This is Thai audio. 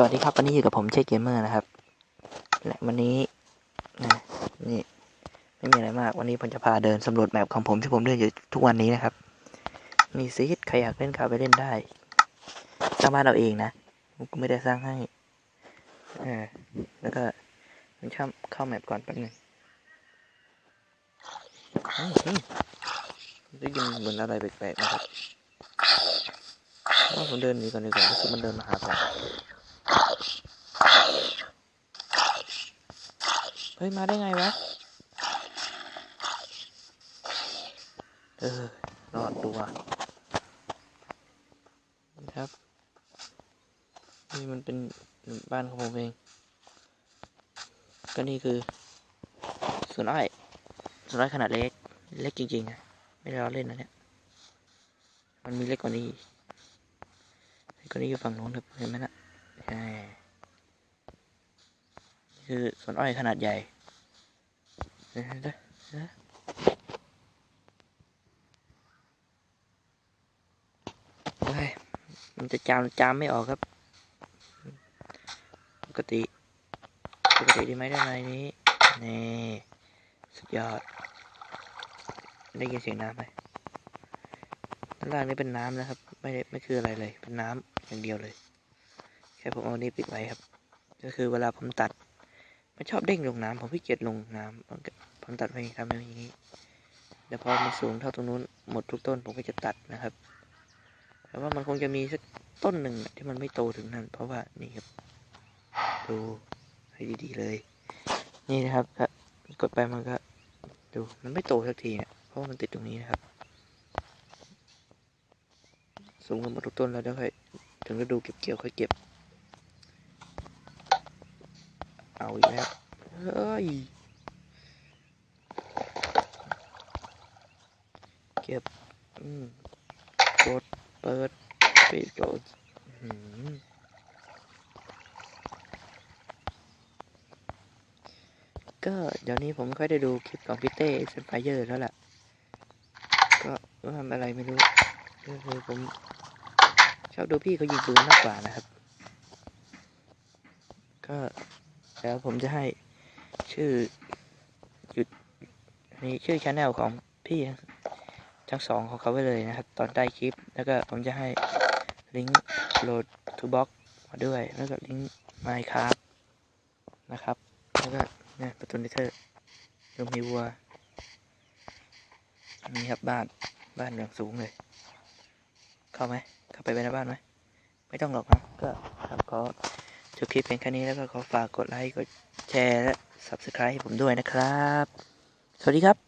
สวัสดีครับวันนี้อยู่กับผมเชคเกมเมอร์นะครับ และวันนี้นะนี่ไม่มีอะไรมากวันนี้ผมจะพาเดินสำรวจแมปของผมที่ผมเดินอยู่ทุกวันนี้นะครับ มีซีดใครอยากเล่นเข้าไปเล่นได้สร้างบ้านเราเองนะก็ไม่ได้สร้างให้เออแล้วก็มันเข้าเข้าแมปก่อนแป๊บนึงได้ยินเหมือนอะไรแปลกๆนะครับว่าผมเดินนีก่อนดีกว่ารู้สึกมันเดินมาหาผม เฮ้ย มาได้ไงวะ เออ รอดตัวนะครับ นี่มันเป็นบ้านของผมเอง ก็นี่คือสวนอ้อยสวนอ้อยขนาดเล็ก เล็กจริงๆนะไม่ได้ล้อเล่นนะเนี่ย มันมีเล็กกว่านี้อีกเล็กกว่านี้อยู่ฝั่งโน้นครับเห็นไหมนะใช่นี่ คือสวนอ้อยขนาดใหญ่เฮ้ยมันจะจามจามไม่ออกครับ ปกติ ปกติดีไหมด้านในนี้ นี่ สุดยอด ได้ยินเสียงน้ำไหมด้านล่างนี่เป็นน้ำนะครับ ไม่ได้ไม่คืออะไรเลย เป็นน้ำอย่างเดียวเลย แค่ผมเอานี่ปิดไว้ครับ ก็คือเวลาผมตัด มันชอบเด้งลงน้ำผมขี้เกียจลงน้ำผมตัดไปทำอย่างนี้เดี๋ยวพอมันสูงเท่าตรงนู้นหมดทุกต้นผมก็จะตัดนะครับ แต่ว่ามันคงจะมีสักต้นหนึ่งที่มันไม่โตถึงนั้น เพราะว่านี่ครับ ดูให้ดีๆเลย นี่นะครับก็กดไปมันก็ ดูมันไม่โตสักทีเนี่ยเพราะมันติดตรงนี้นะครับ สูงกันหมดทุกต้นแล้วเดี๋ยวค่อยถึงฤดูเก็บเกี่ยวค่อยเก็บ เอาอีกแล้ว เฮ้ย เก็บอืมกดเปิดปิดกดหก็เดี๋ยวนี้ผมค่อยได้ดูคลิปของพี่เต้เซนไฟเยอร์แล้วล่ะก็ทำอะไรไม่รู้ก็คือผมชอบดูพี่เขายิงปืนมากกว่านะครับ ก็ แล้วผมจะให้ชื่อหยุดนี่ชื่อช anel ของพี่ทั้งสองของเขาไว้เลยนะครับ ตอนใต้คลิป แล้วก็ผมจะให้ลิงก์โหลดทูบ็อกมาด้วยแล้วก็ลิงก์ Minecraft นะครับ แล้วก็เนี่ยประตูนิเทอร์ยังมีวัวนี่ครับบ้านบ้านอย่างสูงเลย เข้าไหมเข้าไปไปในบ้านไหมไม่ต้องหรอกนะก็ครับขอ จบคลิปเพียงแค่นี้แล้วก็ขอฝากกดไลค์ กดแชร์ และ Subscribe ให้ผมด้วยนะครับ สวัสดีครับ